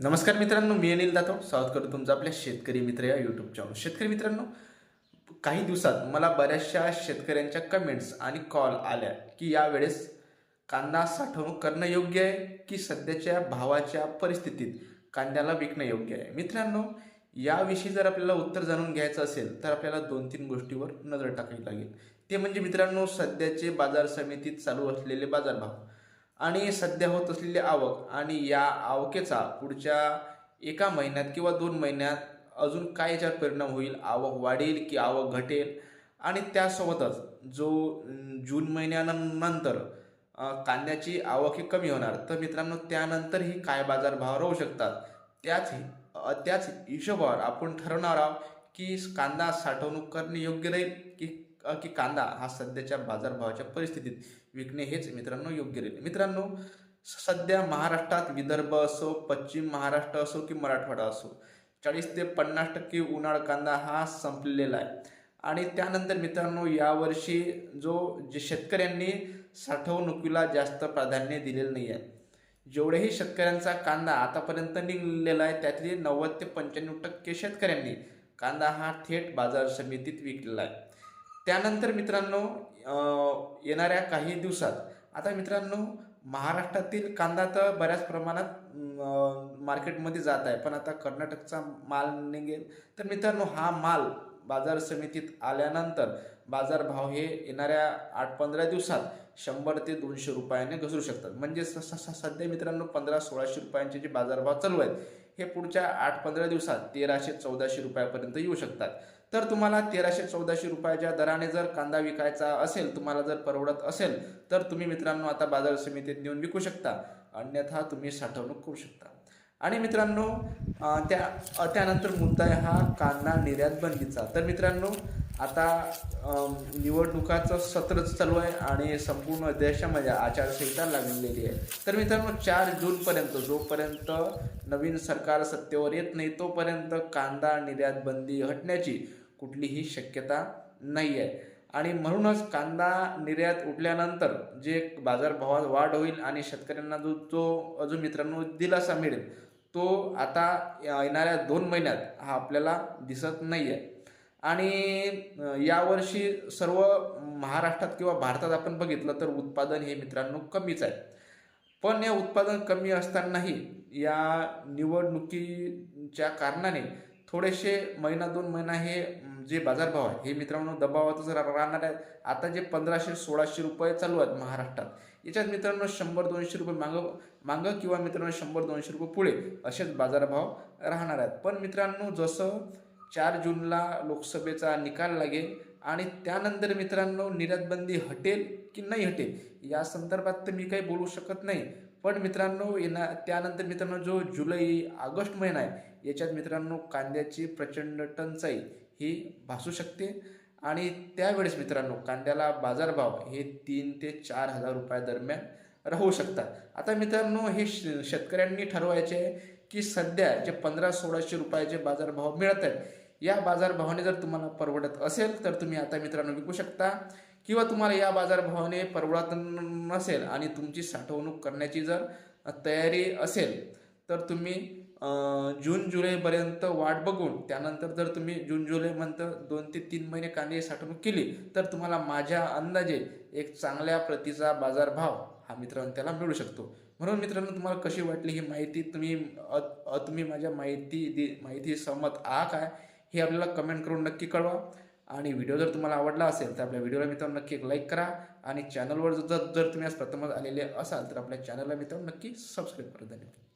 नमस्कार मित्रांनो मी अनिल दातो स्वागत करतो तुमचं आपल्या शेतकरी मित्र या यूट्यूब चॅनल शेतकरी मित्रांनो काही दिवसात मला बऱ्याचशा शेतकऱ्यांच्या कमेंट्स आणि कॉल आल्या की यावेळेस कांदा साठवणूक करणं योग्य आहे की सध्याच्या भावाच्या परिस्थितीत कांद्याला विकणं योग्य आहे? मित्रांनो याविषयी जर आपल्याला उत्तर जाणून घ्यायचं असेल तर आपल्याला दोन तीन गोष्टीवर नजर टाकावी लागेल. ते म्हणजे मित्रांनो सध्याचे बाजार समितीत चालू असलेले बाजारभाव. आणि सध्या होत असलेली आवक आणि या आवकेचा पुढच्या एका महिन्यात किंवा दोन महिन्यात अजून काय याच्यावर परिणाम होईल? आवक वाढेल की आवक घटेल? आणि त्यासोबतच जो जून महिन्यानंतर कांद्याची आवक ही कमी होणार तर मित्रांनो त्यानंतरही काय बाजारभाव राहू शकतात? त्याच त्याच हिशोबावर आपण ठरवणार आहोत की कांदा साठवणूक करणे योग्य राहील की की कांदा हा सध्याच्या बाजारभावाच्या परिस्थितीत विकणे हेच मित्रांनो योग्य राहील मित्रांनो सध्या महाराष्ट्रात विदर्भ असो पश्चिम महाराष्ट्र असो की मराठवाडा असो चाळीस ते पन्नास टक्के उन्हाळ कांदा हा संपलेला आहे. आणि त्यानंतर मित्रांनो यावर्षी जो जे शेतकऱ्यांनी साठवणुकीला जास्त प्राधान्य दिलेलं नाही आहे. जेवढेही शेतकऱ्यांचा कांदा आतापर्यंत निघलेला आहे त्यातले नव्वद ते पंच्याण्णव टक्के शेतकऱ्यांनी कांदा हा थेट बाजार समितीत विकलेला आहे. त्यानंतर मित्रांनो येणाऱ्या काही दिवसात आता मित्रांनो महाराष्ट्रातील कांदा तर बऱ्याच प्रमाणात मार्केटमध्ये जात आहे. पण आता कर्नाटकचा माल निघेल. तर मित्रांनो हा माल बाजार समितीत आल्यानंतर बाजारभाव हे येणाऱ्या आठ पंधरा दिवसात शंभर ते दोनशे रुपयाने घसरू शकतात. म्हणजे सध्या मित्रांनो पंधरा सोळाशे रुपयांचे जे बाजारभाव चालू आहेत हे पुढच्या आठ पंधरा दिवसात तेराशे चौदाशे रुपयापर्यंत येऊ शकतात. तर तुम्हाला तेराशे चौदाशे रुपयाच्या दराने जर कांदा विकायचा असेल तुम्हाला जर परवडत असेल तर तुम्ही मित्रांनो आता बाजार समितीत नेऊन विकू शकता. अन्यथा तुम्ही साठवणूक करू शकता. आणि मित्रांनो त्या त्यानंतर मुद्दा आहे हा कांदा निर्यात बंदीचा. तर मित्रांनो आता निवडणुकाचं सत्रच चालू आहे आणि संपूर्ण देशामध्ये आचारसंहिता लागलेली आहे. तर मित्रांनो चार जूनपर्यंत जोपर्यंत नवीन सरकार सत्तेवर येत नाही तोपर्यंत कांदा निर्यात बंदी हटण्याची कुठलीही शक्यता नाही आहे आणि म्हणूनच कांदा निर्यात उठल्यानंतर जे बाजारभावात वाढ होईल आणि शेतकऱ्यांना जो जो अजून मित्रांनो दिलासा मिळेल तो आता येणाऱ्या दोन महिन्यात हा आपल्याला दिसत नाही आहे आणि यावर्षी सर्व महाराष्ट्रात किंवा भारतात आपण बघितलं तर उत्पादन हे मित्रांनो कमीच आहे. पण हे उत्पादन कमी असतानाही या निवडणुकीच्या कारणाने थोडेसे महिना दोन महिना हे जे बाजारभाव आहे हे मित्रांनो दबावातच राहणार आहेत आता जे पंधराशे सोळाशे रुपये चालू आहेत महाराष्ट्रात याच्यात मित्रांनो शंभर दोनशे रुपये मागं मागं किंवा मित्रांनो शंभर दोनशे रुपये पुढे असेच बाजारभाव राहणार आहेत. पण मित्रांनो जसं चार जूनला लोकसभेचा निकाल लागेल आणि त्यानंतर मित्रांनो निर्यातबंदी हटेल की नाही हटेल या संदर्भात तर मी काही बोलू शकत नाही. पण मित्रांनो येणा त्यानंतर मित्रांनो जो जुलै ऑगस्ट महिना आहे याच्यात मित्रांनो कांद्याची प्रचंड टंचाई ही भासू शकते. आणि त्यावेळेस मित्रांनो कांद्याला बाजारभाव हे तीन ते चार हजार रुपयादरम्यान राहू शकतात. आता मित्रांनो हे श शेतकऱ्यांनी ठरवायचे आहे की सध्या जे पंधरा सोळाशे रुपयाचे बाजारभाव मिळत आहेत या बाजारभावाने जर तुम्हाला परवडत असेल तर तुम्ही आता मित्रांनो विकू शकता. किंवा तुम्हाला या बाजारभावाने परवडत नसेल आणि तुमची साठवणूक करण्याची जर तयारी असेल तर तुम्ही जून जुलैपर्यंत वाट बघून त्यानंतर जर तुम्ही जून जुलैपर्यंत दोन ते तीन महिने कांदे साठवणूक केली तर तुम्हाला माझ्या अंदाजे एक चांगल्या प्रतीचा बाजारभाव हा मित्रांनो त्याला मिळू शकतो. म्हणून मित्रांनो तुम्हाला कशी वाटली ही माहिती? तुम्ही अ- अ- तुम्ही माझ्या माहिती दि माहिती सहमत आ काय? हे आपल्याला कमेंट करून नक्की कळवा. आणि व्हिडिओ जर तुम्हाला आवडला असेल तर आपल्या व्हिडिओला मित्रांनो नक्की एक लाईक करा. आणि चॅनलवर जर जर तुम्ही आज प्रथमच आलेले असाल तर आपल्या चॅनलला मित्रांनो नक्की सबस्क्राईब करा. धन्यवाद.